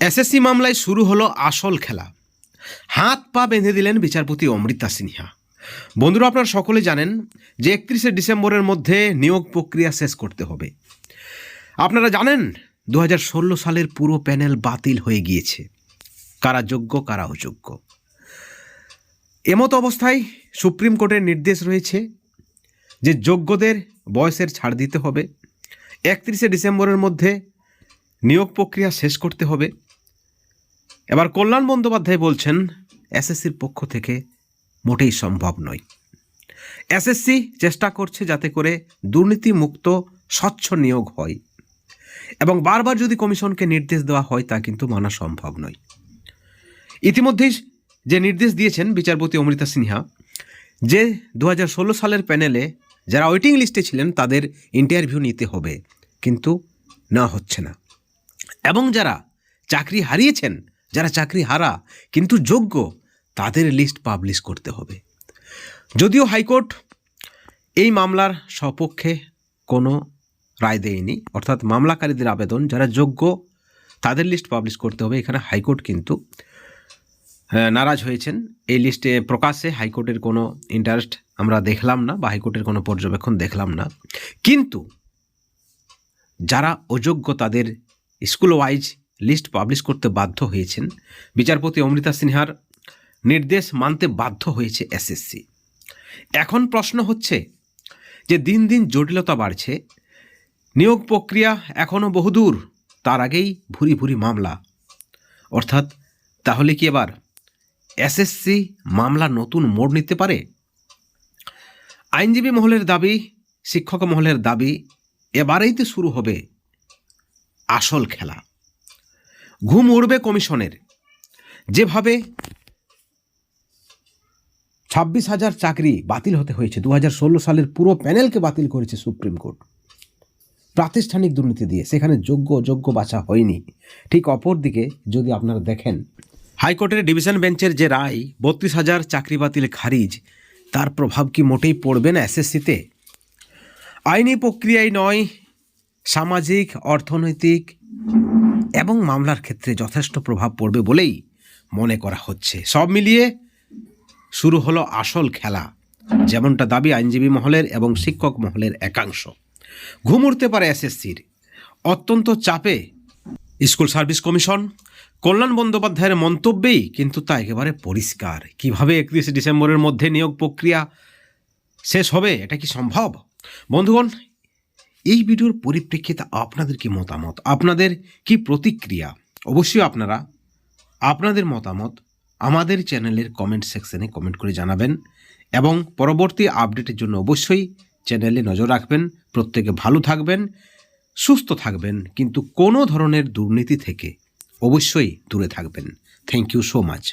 SSC মামলায় শুরু হলো আসল খেলা। হাত পা বেঁধে দিলেন বিচারপতি অমৃতা সিনহা। বন্ধুরা, আপনারা সকলে জানেন যে একত্রিশে ডিসেম্বরের মধ্যে নিয়োগ প্রক্রিয়া শেষ করতে হবে। আপনারা জানেন দু হাজার ষোলো সালের পুরো প্যানেল বাতিল হয়ে গিয়েছে। কারা যোগ্য, কারা অযোগ্য। এমত অবস্থায় সুপ্রিম কোর্টের নির্দেশ রয়েছে যে যোগ্যদের বয়সের ছাড় দিতে হবে। একত্রিশে ডিসেম্বরের মধ্যে নিয়োগ প্রক্রিয়া শেষ করতে হবে। এবার কল্যাণ বন্দ্যোপাধ্যায় বলছেন এসএসসির পক্ষ থেকে মোটেই সম্ভব নয়। এসএসসি চেষ্টা করছে যাতে করে দুর্নীতিমুক্ত, স্বচ্ছ নিয়োগ হয়। এবং বারবার যদি কমিশনকে নির্দেশ দেওয়া হয়, তা কিন্তু মানা সম্ভব নয়। ইতিমধ্যেই যে নির্দেশ দিয়েছেন বিচারপতি অমৃতা সিনহা, যে দু হাজার ষোলো সালের প্যানেলে যারা ওয়েটিং লিস্টে ছিলেন, তাদের ইন্টারভিউ নিতে হবে। কিন্তু না হচ্ছে না। এবং যারা চাকরি হারিয়েছেন, যারা চাকরি হারা, কিন্তু যোগ্য, তাদের লিস্ট পাবলিশ করতে হবে। যদিও হাইকোর্ট এই মামলার সপক্ষে কোনো রায় দেয়নি, অর্থাৎ মামলাকারীদের আবেদন, যারা যোগ্য, তাদের লিস্ট পাবলিশ করতে হবে। এখানে হাইকোর্ট কিন্তু নারাজ হয়েছেন। এই লিস্টে প্রকাশে হাইকোর্টের কোনো ইন্টারেস্ট আমরা দেখলাম না বা হাইকোর্টের কোনো পর্যবেক্ষণ দেখলাম না। কিন্তু যারা অযোগ্য, তাদের স্কুল ওয়াইজ লিস্ট পাবলিশ করতে বাধ্য হয়েছেন বিচারপতি অমৃতা সিনহার নির্দেশ মানতে বাধ্য হয়েছে এসএসসি এখন প্রশ্ন হচ্ছে যে দিন দিন জটিলতা বাড়ছে, নিয়োগ প্রক্রিয়া এখনও বহুদূর, তার আগেই ভুরি ভুরি মামলা। অর্থাৎ তাহলে কি এবার এসএসসি মামলা নতুন মোড় নিতে পারে? আইনজীবী মহলের দাবি, শিক্ষক মহলের দাবি, এবারেই তো শুরু হবে আসল খেলা। ঘুম উড়বে কমিশনের। যেভাবে ছাব্বিশ হাজার চাকরি বাতিল হতে হয়েছে দু হাজার ষোলো সালের পুরো প্যানেলকে বাতিল করেছে সুপ্রিম কোর্ট। প্রাতিষ্ঠানিক দুর্নীতি দিয়ে, সেখানে যোগ্য অযোগ্য বাছা হয়নি। ঠিক অপর দিকে যদি আপনারা দেখেন, হাইকোর্টের ডিভিশন বেঞ্চের যে রায়, বত্রিশ হাজার চাকরি বাতিল খারিজ, তার প্রভাব কি মোটেই পড়বে না এসএসসিতে? আইনি প্রক্রিয়ায় নয় সামাজিক, অর্থনৈতিক এবং মামলার ক্ষেত্রে যথেষ্ট প্রভাব পড়বে বলেই মনে করা হচ্ছে। সব মিলিয়ে শুরু হলো আসল খেলা, যেমনটা দাবি আইনজীবী মহলের এবং শিক্ষক মহলের একাংশ। ঘুম উঠতে পারে এসএসসির। অত্যন্ত চাপে স্কুল সার্ভিস কমিশন, কল্যাণ বন্দ্যোপাধ্যায়ের মন্তব্যেই কিন্তু তা একেবারে পরিষ্কার। কীভাবে একত্রিশে ডিসেম্বরের মধ্যে নিয়োগ প্রক্রিয়া শেষ হবে, এটা কি সম্ভব? বন্ধুগণ এই ভিডিওর পরিপ্রেক্ষিতে আপনাদের কি মতামত? আপনাদের কি প্রতিক্রিয়া? অবশ্যই আপনারা আপনাদের মতামত আমাদের চ্যানেলের কমেন্ট সেকশনে কমেন্ট করে জানাবেন এবং পরবর্তী আপডেটের জন্য অবশ্যই চ্যানেলে নজর রাখবেন। প্রত্যেকে ভালো থাকবেন, সুস্থ থাকবেন, কিন্তু কোনো ধরনের দুর্নীতি থেকে অবশ্যই দূরে থাকবেন। Thank you so much